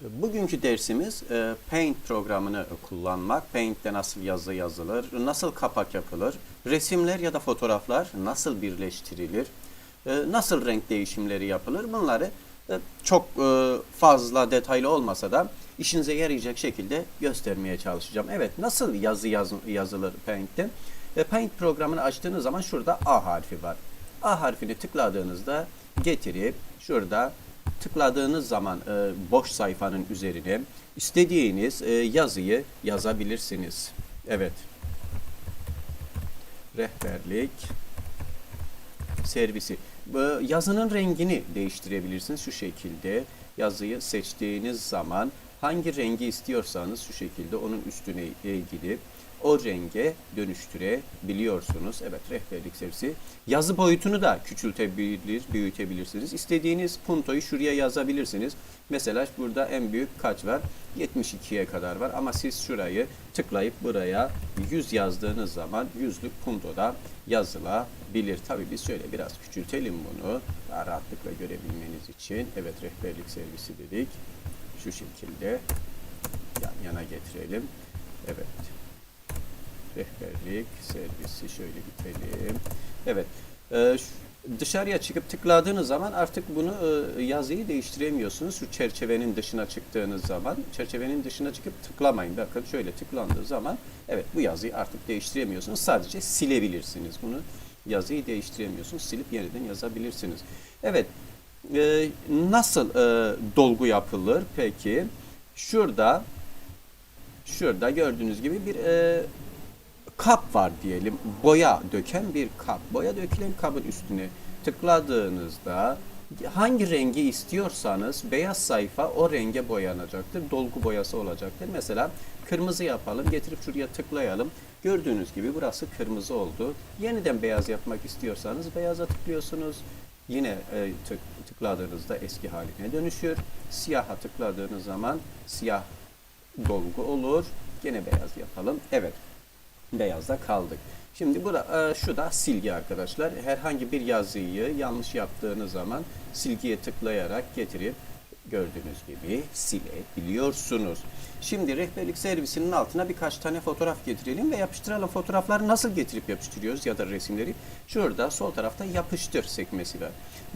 Bugünkü dersimiz e, Paint programını kullanmak. Paint'te nasıl yazı yazılır, nasıl kapak yapılır, resimler ya da fotoğraflar nasıl birleştirilir, e, nasıl renk değişimleri yapılır bunları e, çok fazla detaylı olmasa da işinize yarayacak şekilde göstermeye çalışacağım. Evet nasıl yazı yaz, yazılır Paint'te? Paint programını açtığınız zaman şurada A harfi var. A harfini tıkladığınızda getirip şurada tıkladığınız zaman e, boş sayfanın üzerine istediğiniz e, yazıyı yazabilirsiniz. Evet. Rehberlik servisi. Bu yazının rengini değiştirebilirsiniz şu şekilde. Yazıyı seçtiğiniz zaman hangi rengi istiyorsanız şu şekilde onun üstüne e, gidip o renge dönüştürebiliyorsunuz. Evet rehberlik servisi. Yazı boyutunu da küçültebilir, büyütebilirsiniz. İstediğiniz puntoyu şuraya yazabilirsiniz. Mesela burada en büyük kaç var? 72'ye kadar var ama siz şurayı tıklayıp buraya 100 yazdığınız zaman yüzlük puntoda yazılabilir. Tabi biz şöyle biraz küçültelim bunu daha rahatlıkla görebilmeniz için. Evet rehberlik servisi dedik. Şu şekilde yan yana getirelim. Evet rehberlik servisi şöyle bitelim. Evet. E, dışarıya çıkıp tıkladığınız zaman artık bunu e, yazıyı değiştiremiyorsunuz. Şu çerçevenin dışına çıktığınız zaman çerçevenin dışına çıkıp tıklamayın. Bakın şöyle tıklandığı zaman evet bu yazıyı artık değiştiremiyorsunuz. Sadece silebilirsiniz bunu. Yazıyı değiştiremiyorsunuz. Silip yeniden yazabilirsiniz. Evet. e, nasıl e, dolgu yapılır peki? Şurada şurada gördüğünüz gibi bir e, kap var diyelim. Boya döken bir kap. Boya dökülen kabın üstüne tıkladığınızda hangi rengi istiyorsanız beyaz sayfa o renge boyanacaktır. Dolgu boyası olacaktır. Mesela kırmızı yapalım. Getirip şuraya tıklayalım. Gördüğünüz gibi burası kırmızı oldu. Yeniden beyaz yapmak istiyorsanız beyaza tıklıyorsunuz. Yine e, tık, tıkladığınızda eski haline dönüşür. Siyaha tıkladığınız zaman siyah dolgu olur. Gene beyaz yapalım. Evet beyazda kaldık. Şimdi bura, e, şu da silgi arkadaşlar. Herhangi bir yazıyı yanlış yaptığınız zaman silgiye tıklayarak getirip gördüğünüz gibi silebiliyorsunuz. Şimdi rehberlik servisinin altına birkaç tane fotoğraf getirelim ve yapıştıralım. Fotoğrafları nasıl getirip yapıştırıyoruz ya da resimleri? Şurada sol tarafta yapıştır sekmesi var.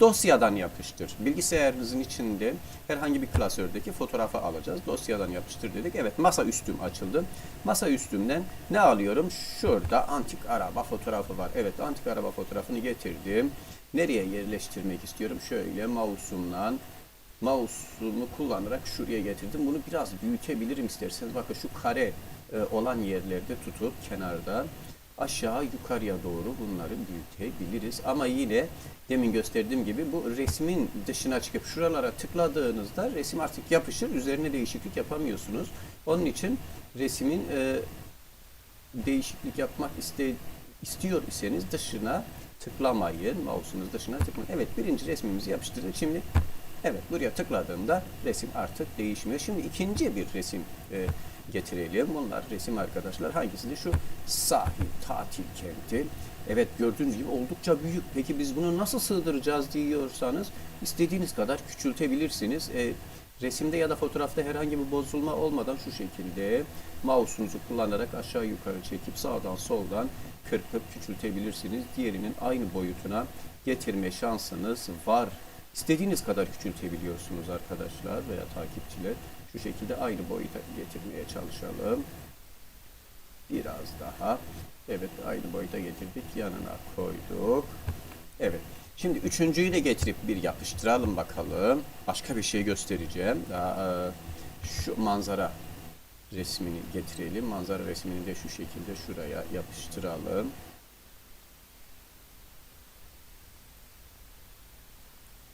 Dosyadan yapıştır. Bilgisayarınızın içinde herhangi bir klasördeki fotoğrafı alacağız. Dosyadan yapıştır dedik. Evet masa üstüm açıldı. Masa üstümden ne alıyorum? Şurada antik araba fotoğrafı var. Evet antik araba fotoğrafını getirdim. Nereye yerleştirmek istiyorum? Şöyle mouse'umdan mouse'umu kullanarak şuraya getirdim. Bunu biraz büyütebilirim isterseniz. Bakın şu kare e, olan yerlerde tutup kenarda aşağı yukarıya doğru bunları büyütebiliriz. Ama yine demin gösterdiğim gibi bu resmin dışına çıkıp şuralara tıkladığınızda resim artık yapışır. Üzerine değişiklik yapamıyorsunuz. Onun için resmin e, değişiklik yapmak iste, istiyor iseniz dışına tıklamayın. Mouse'unuz dışına tıklamayın. Evet birinci resmimizi yapıştırdık. Şimdi evet buraya tıkladığımda resim artık değişmiyor. Şimdi ikinci bir resim e, getirelim. Bunlar resim arkadaşlar. Hangisi de şu sahil tatil kenti. Evet gördüğünüz gibi oldukça büyük. Peki biz bunu nasıl sığdıracağız diyorsanız istediğiniz kadar küçültebilirsiniz. E, resimde ya da fotoğrafta herhangi bir bozulma olmadan şu şekilde mouse'unuzu kullanarak aşağı yukarı çekip sağdan soldan kırpıp küçültebilirsiniz. Diğerinin aynı boyutuna getirme şansınız var. İstediğiniz kadar küçültebiliyorsunuz arkadaşlar veya takipçiler. Şu şekilde aynı boyuta getirmeye çalışalım. Biraz daha. Evet aynı boyuta getirdik. Yanına koyduk. Evet. Şimdi üçüncüyü de getirip bir yapıştıralım bakalım. Başka bir şey göstereceğim. Daha, e, şu manzara resmini getirelim. Manzara resmini de şu şekilde şuraya yapıştıralım.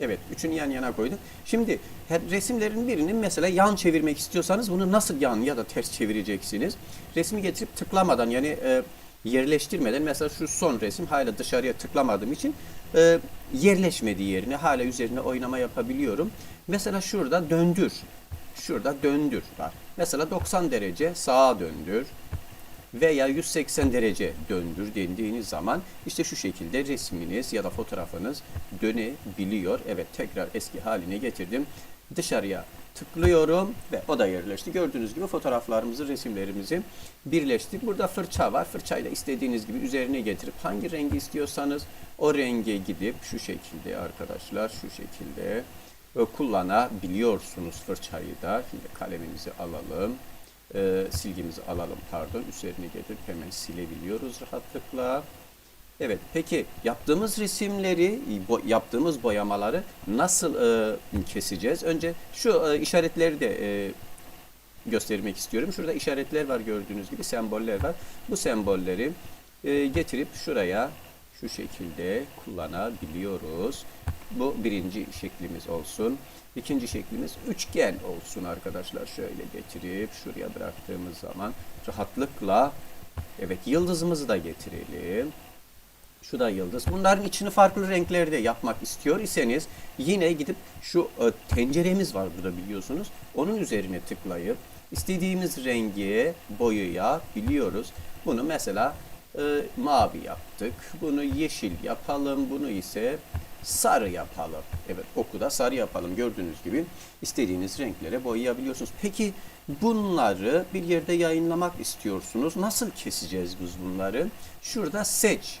Evet, üçünü yan yana koyduk. Şimdi resimlerin birini mesela yan çevirmek istiyorsanız bunu nasıl yan ya da ters çevireceksiniz? Resmi getirip tıklamadan yani e, yerleştirmeden mesela şu son resim hala dışarıya tıklamadığım için e, yerleşmediği yerine hala üzerine oynama yapabiliyorum. Mesela şurada döndür. Şurada döndür var. Mesela 90 derece sağa döndür veya 180 derece döndür dendiğiniz zaman işte şu şekilde resminiz ya da fotoğrafınız dönebiliyor. Evet tekrar eski haline getirdim. Dışarıya tıklıyorum ve o da yerleşti. Gördüğünüz gibi fotoğraflarımızı, resimlerimizi birleştik. Burada fırça var. Fırçayla istediğiniz gibi üzerine getirip hangi rengi istiyorsanız o renge gidip şu şekilde arkadaşlar şu şekilde e, kullanabiliyorsunuz fırçayı da. Şimdi kalemimizi alalım. E, silgimizi alalım pardon. Üzerine getirip hemen silebiliyoruz rahatlıkla. Evet, peki yaptığımız resimleri, bo- yaptığımız boyamaları nasıl e, keseceğiz? Önce şu e, işaretleri de e, göstermek istiyorum. Şurada işaretler var gördüğünüz gibi, semboller var. Bu sembolleri e, getirip şuraya şu şekilde kullanabiliyoruz. Bu birinci şeklimiz olsun. İkinci şeklimiz üçgen olsun arkadaşlar. Şöyle getirip şuraya bıraktığımız zaman rahatlıkla evet yıldızımızı da getirelim. Şu da yıldız. Bunların içini farklı renklerde yapmak istiyor iseniz yine gidip şu e, tenceremiz var burada biliyorsunuz. Onun üzerine tıklayıp istediğimiz rengi boyayabiliyoruz. Bunu mesela e, mavi yaptık. Bunu yeşil yapalım. Bunu ise sarı yapalım. Evet oku da sarı yapalım. Gördüğünüz gibi istediğiniz renklere boyayabiliyorsunuz. Peki bunları bir yerde yayınlamak istiyorsunuz. Nasıl keseceğiz biz bunları? Şurada seç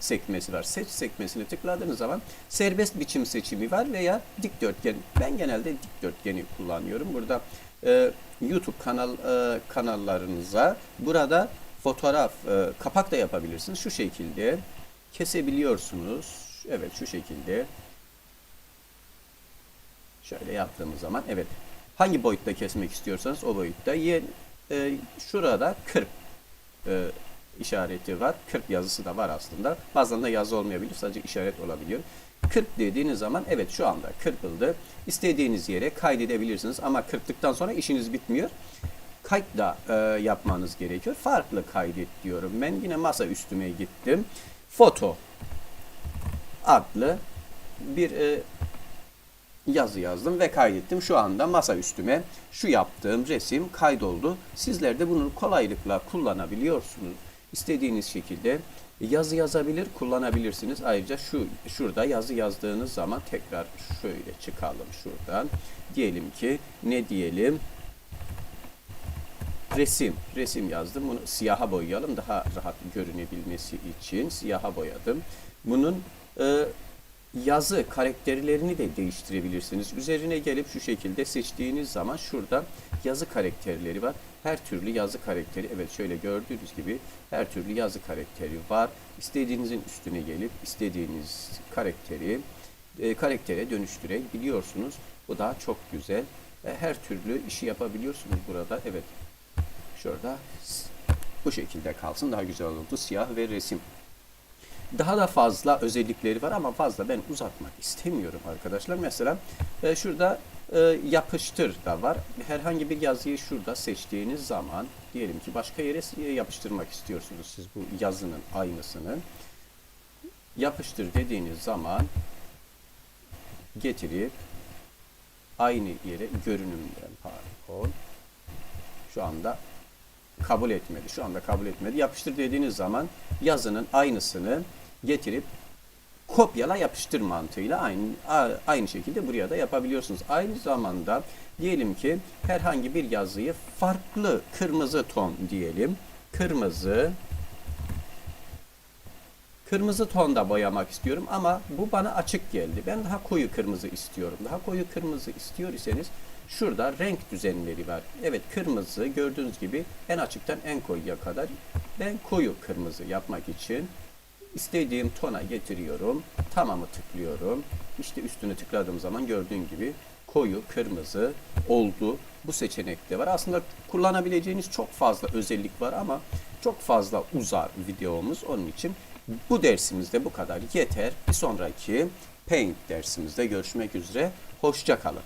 sekmesi var. Seç sekmesini tıkladığınız zaman serbest biçim seçimi var veya dikdörtgen. Ben genelde dikdörtgeni kullanıyorum. Burada e, YouTube kanal e, kanallarınıza burada fotoğraf e, kapak da yapabilirsiniz. Şu şekilde kesebiliyorsunuz. Evet şu şekilde. Şöyle yaptığımız zaman evet hangi boyutta kesmek istiyorsanız o boyutta. Yer, e, şurada 40 e, işareti var. 40 yazısı da var aslında. Bazen de yazı olmayabilir. Sadece işaret olabiliyor. 40 dediğiniz zaman evet şu anda kırpıldı. İstediğiniz yere kaydedebilirsiniz ama 40'lıktan sonra işiniz bitmiyor. Kayıt da e, yapmanız gerekiyor. Farklı kaydet diyorum. Ben yine masa üstüme gittim. Foto adlı bir e, yazı yazdım ve kaydettim. Şu anda masa üstüme şu yaptığım resim kaydoldu. Sizler de bunu kolaylıkla kullanabiliyorsunuz. İstediğiniz şekilde yazı yazabilir, kullanabilirsiniz. Ayrıca şu şurada yazı yazdığınız zaman tekrar şöyle çıkalım şuradan. Diyelim ki ne diyelim? Resim. Resim yazdım. Bunu siyaha boyayalım. Daha rahat görünebilmesi için siyaha boyadım. Bunun e, yazı karakterlerini de değiştirebilirsiniz. Üzerine gelip şu şekilde seçtiğiniz zaman şurada yazı karakterleri var. Her türlü yazı karakteri evet şöyle gördüğünüz gibi her türlü yazı karakteri var. İstediğinizin üstüne gelip istediğiniz karakteri e, karaktere dönüştürebiliyorsunuz. Bu da çok güzel. E, her türlü işi yapabiliyorsunuz burada. Evet. Şurada bu şekilde kalsın daha güzel oldu. Siyah ve resim. Daha da fazla özellikleri var ama fazla ben uzatmak istemiyorum arkadaşlar. Mesela e, şurada e, yapıştır da var. Herhangi bir yazıyı şurada seçtiğiniz zaman diyelim ki başka yere s- yapıştırmak istiyorsunuz siz bu yazının aynısını. Yapıştır dediğiniz zaman getirip aynı yere görünümden pardon şu anda kabul etmedi. Şu anda kabul etmedi. Yapıştır dediğiniz zaman yazının aynısını getirip kopyala yapıştır mantığıyla aynı aynı şekilde buraya da yapabiliyorsunuz. Aynı zamanda diyelim ki herhangi bir yazıyı farklı kırmızı ton diyelim. Kırmızı Kırmızı tonda boyamak istiyorum ama bu bana açık geldi. Ben daha koyu kırmızı istiyorum. Daha koyu kırmızı istiyor iseniz şurada renk düzenleri var. Evet kırmızı gördüğünüz gibi en açıktan en koyuya kadar ben koyu kırmızı yapmak için istediğim tona getiriyorum. Tamamı tıklıyorum. İşte üstüne tıkladığım zaman gördüğün gibi koyu kırmızı oldu. Bu seçenekte var. Aslında kullanabileceğiniz çok fazla özellik var ama çok fazla uzar videomuz. Onun için bu dersimizde bu kadar yeter. Bir sonraki Paint dersimizde görüşmek üzere. Hoşça kalın.